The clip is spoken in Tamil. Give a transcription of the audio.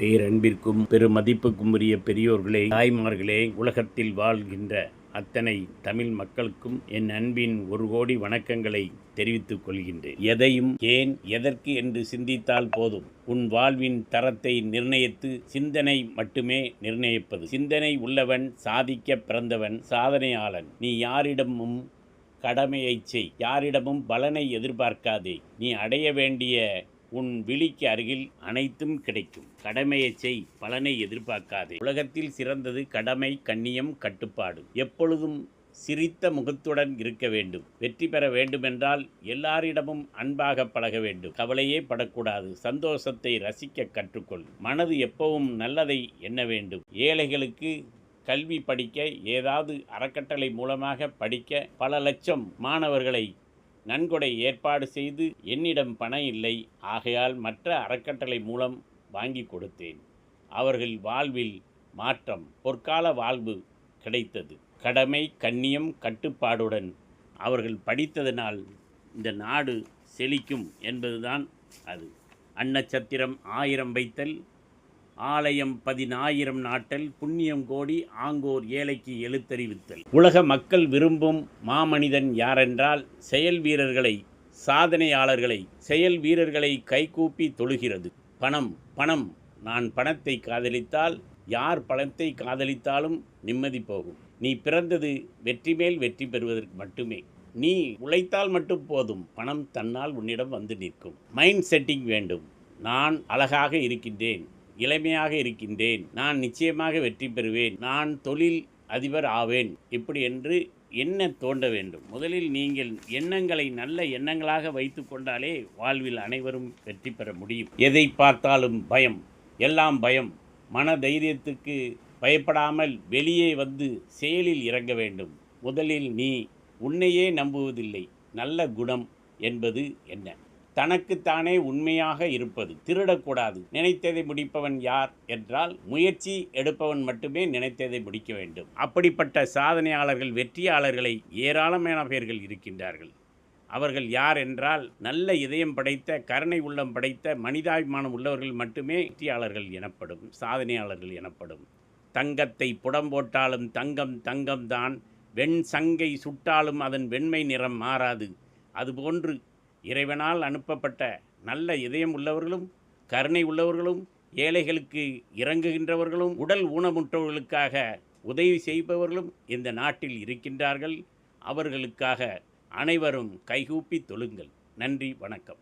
பேரன்பிற்கும் பெருமதிப்புக்கும் உரிய பெரியோர்களே தாய்மார்களே உலகத்தில் வாழ்கின்ற அத்தனை தமிழ் மக்களுக்கும் என் அன்பின் ஒரு கோடி வணக்கங்களை தெரிவித்துக் கொள்கின்றேன். எதையும் ஏன் எதற்கு என்று சிந்தித்தால் போதும். உன் வாழ்வின் தரத்தை நிர்ணயித்து சிந்தனை மட்டுமே நிர்ணயிப்பது. சிந்தனை உள்ளவன் சாதிக்க பிறந்தவன் சாதனையாளன். நீ யாரிடமும் கடமையைச் செய். யாரிடமும் பலனை எதிர்பார்க்காதே. நீ அடைய வேண்டிய உன் விழிக்கு அருகில் அனைத்தும் கிடைக்கும். கடமையைச் செய் பலனை எதிர்பார்க்காதே. உலகத்தில் சிறந்தது கடமை கண்ணியம் கட்டுப்பாடு. எப்பொழுதும் சிரித்த முகத்துடன் இருக்க வேண்டும். வெற்றி பெற வேண்டுமென்றால் எல்லாரிடமும் அன்பாக பழக வேண்டும். கவலையே படக்கூடாது. சந்தோஷத்தை ரசிக்க கற்றுக்கொள். மனது எப்பவும் நல்லதை எண்ண வேண்டும். ஏழைகளுக்கு கல்வி படிக்க ஏதாவது அறக்கட்டளை மூலமாக படிக்க பல லட்சம் மாணவர்களை நன்கொடை ஏற்பாடு செய்து என்னிடம் பணம் இல்லை ஆகையால் மற்ற அறக்கட்டளை மூலம் வாங்கி கொடுத்தேன். அவர்கள் வாழ்வில் மாற்றம் பொற்கால வாழ்வு கிடைத்தது. கடமை கண்ணியம் கட்டுப்பாடுடன் அவர்கள் படித்ததனால் இந்த நாடு செழிக்கும் என்பதுதான் அது. அன்னச்சத்திரம் ஆயிரம் வைத்தல் ஆலயம் பதினாயிரம் நாட்டல் புண்ணியம் கோடி ஆங்கோர் ஏழைக்கு எழுத்தறிவித்தல். உலக மக்கள் விரும்பும் மாமனிதன் யாரென்றால் செயல் வீரர்களை சாதனையாளர்களை செயல் வீரர்களை கைகூப்பி தொழுகிறது. பணம் பணம். நான் பணத்தை காதலித்தால் யார் பணத்தை காதலித்தாலும் நிம்மதி போகும். நீ பிறந்தது வெற்றி மேல் வெற்றி பெறுவதற்கு மட்டுமே. நீ உழைத்தால் மட்டும் போதும். பணம் தன்னால் உன்னிடம் வந்து நிற்கும். மைண்ட் செட்டிங் வேண்டும். நான் அழகாக இருக்கின்றேன். இளமையாக இருக்கின்றேன். நான் நிச்சயமாக வெற்றி பெறுவேன். நான் தொழில் அதிபர் ஆவேன். இப்படி என்று என்ன தோண்ட வேண்டும்? முதலில் நீங்கள் எண்ணங்களை நல்ல எண்ணங்களாக வைத்து கொண்டாலே வாழ்வில் அனைவரும் வெற்றி பெற முடியும். எதை பார்த்தாலும் பயம். எல்லாம் பயம். மன தைரியத்துக்கு பயப்படாமல் வெளியே வந்து செயலில் இறங்க வேண்டும். முதலில் நீ உன்னையே நம்புவதில்லை. நல்ல குணம் என்பது என்ன? தனக்குத்தானே உண்மையாக இருப்பது. திருடக்கூடாது. நினைத்ததை முடிப்பவன் யார் என்றால் முயற்சி எடுப்பவன் மட்டுமே நினைத்ததை முடிக்க வேண்டும். அப்படிப்பட்ட சாதனையாளர்கள் வெற்றியாளர்களை ஏராளமான பேர்கள் இருக்கின்றார்கள். அவர்கள் யார் என்றால் நல்ல இதயம் படைத்த கருணை உள்ளம் படைத்த மனிதாபிமானம் உள்ளவர்கள் மட்டுமே வெற்றியாளர்கள் எனப்படும் சாதனையாளர்கள் எனப்படும். தங்கத்தை புடம் போட்டாலும் தங்கம் தங்கம்தான். வெண் சங்கை சுட்டாலும் அதன் வெண்மை நிறம் மாறாது. அதுபோன்று இறைவனால் அனுப்பப்பட்ட நல்ல இதயம் உள்ளவர்களும் கருணை உள்ளவர்களும் ஏழைகளுக்கு இறங்குகின்றவர்களும் உடல் ஊனமுற்றவர்களுக்காக உதவி செய்பவர்களும் இந்த நாட்டில் இருக்கின்றார்கள். அவர்களுக்காக அனைவரும் கைகூப்பி தொழுங்கள். நன்றி வணக்கம்.